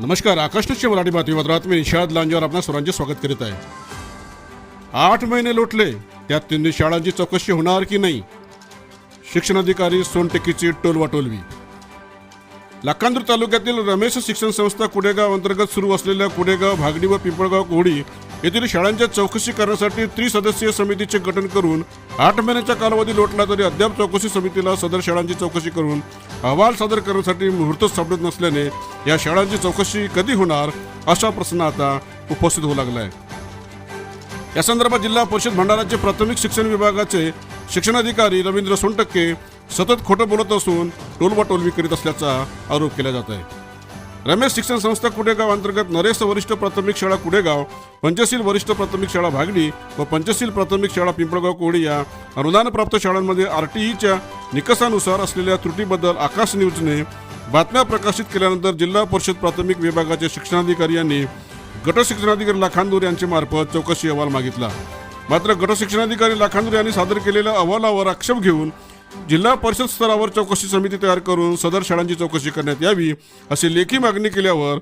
नमस्कार आकाशनिश्चय मराठी बातमीपत्रात मी निषाद लांजेवर आपणा सर्वांचे स्वागत करीत आहे. आठ महिने लोटले त्यात तिन्ही शाळांची चौकशी होणार की नाही? शिक्षणाधिकारी सोनटेकीची टोलवाटोलवी. लाखांदूर तालुक्यातील रमेश शिक्षण संस्था कुडेगाव अंतर्गत सुरू असलेल्या कुडेगाव भागडी व पिंपळगाव कोहडी येथील शाळांच्या चौकशी करण्यासाठी त्रिसदस्यीय समितीचे गठन करून आठ महिन्याचा कालावधी लोटला तरी अद्याप चौकशी समितीला सदर शाळांची चौकशी करून अहवाल सादर करण्यासाठी मुहूर्त सापडत नसल्याने या शाळांची चौकशी कधी होणार असा प्रश्न आता उपस्थित होऊ लागला आहे या संदर्भात जिल्हा परिषद भंडाराचे प्राथमिक शिक्षण विभागाचे शिक्षणाधिकारी रवींद्र सोनटक्के सतत खोटं बोलत असून टोलवाटोलवी करीत असल्याचा आरोप केला जात आहे. रमेश शिक्षण संस्था कुडेगाव अंतर्गत नरेश वरिष्ठ प्राथमिक शाळा कुडेगाव पंचशील वरिष्ठ प्राथमिक शाळा भागडी व पंचशील प्राथमिक शाळा पिंपळगाव कोळी या अनुदानप्राप्त शाळांमध्ये आर टी ईच्या निकषानुसार असलेल्या त्रुटीबद्दल आकाश न्यूजने बातम्या प्रकाशित केल्यानंतर जिल्हा परिषद प्राथमिक विभागाचे शिक्षणाधिकारी यांनी गट शिक्षणाधिकारी लाखांदूर यांच्या मार्फत चौकशी अहवाल मागितला. मात्र गटशिक्षणाधिकारी लाखांदूर यांनी सादर केलेल्या अहवालावर आक्षेप घेऊन जिल्हा परिषद स्तरावर चौकशी समिती तयार करून सदर शाळांची चौकशी करण्यात यावी अशी लेखी मागणी केल्यावर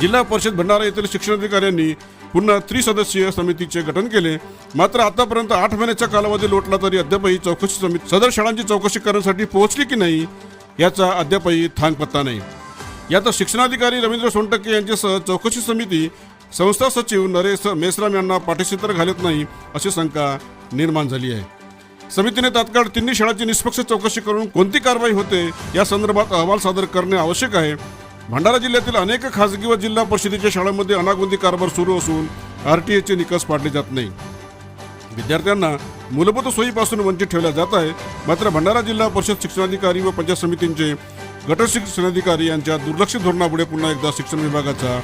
जिल्हा परिषद भंडारा येथील शिक्षणाधिकाऱ्यांनी पुन्हा त्रिसदस्यीय समितीचे गठन केले. मात्र आतापर्यंत आठ महिन्याच्या कालावधी लोटला तरी अद्यापही चौकशी समिती सदर शाळांची चौकशी करण्यासाठी पोहोचली की नाही याचा अद्यापही थांग पत्ता नाही. यात शिक्षणाधिकारी रवींद्र सोनटक्के यांच्यासह चौकशी समिती संस्था सचिव नरेश मेसराम यांना पाठीशी तर घालत नाही अशी शंका निर्माण झाली आहे. समितीने तात्काळ तिन्ही शाळांची निष्पक्ष चौकशी करून कोणती कारवाई होते या संदर्भात अहवाल सादर करणे आवश्यक आहे. भंडारा जिल्ह्यातील अनेक खासगी व जिल्हा परिषदेच्या शाळांमध्ये अनागोंदी कारभार सुरू असून आर टी एचे निकष पाडले जात नाही. विद्यार्थ्यांना मूलभूत सोयीपासून वंचित ठेवल्या जात आहे. मात्र भंडारा जिल्हा परिषद शिक्षणाधिकारी व पंचायत समितींचे गट शिक्षणाधिकारी यांच्या दुर्लक्षित धोरणापुढे पुन्हा एकदा शिक्षण विभागाचा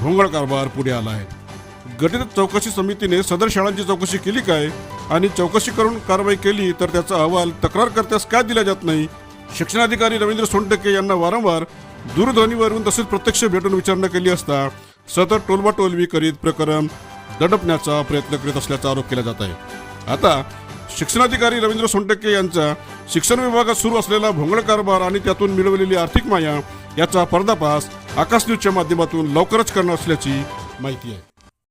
भोंगळ कारभार पुढे आला आहे. गठित चौकशी समितीने सदर शाळांची चौकशी केली काय? आणि चौकशी करून कारवाई केली तर त्याचा अहवाल तक्रारकर्त्यास का दिला जात नाही? शिक्षणाधिकारी रवींद्र सोनटके यांना वारंवार दूरध्वनीवरून तसेच प्रत्यक्ष भेटून विचारणा केली असता सतत टोलबाटोलवी करीत प्रकरण दडपण्याचा प्रयत्न करीत असल्याचा आरोप केला जात आहे. आता शिक्षणाधिकारी रवींद्र सोनटक्के यांचा शिक्षण विभागात सुरू असलेला भोंगळ कारभार आणि त्यातून मिळवलेली आर्थिक माया याचा पर्दाफाश आकाश न्यूजच्या माध्यमातून लवकरच करणार असल्याची माहिती आहे.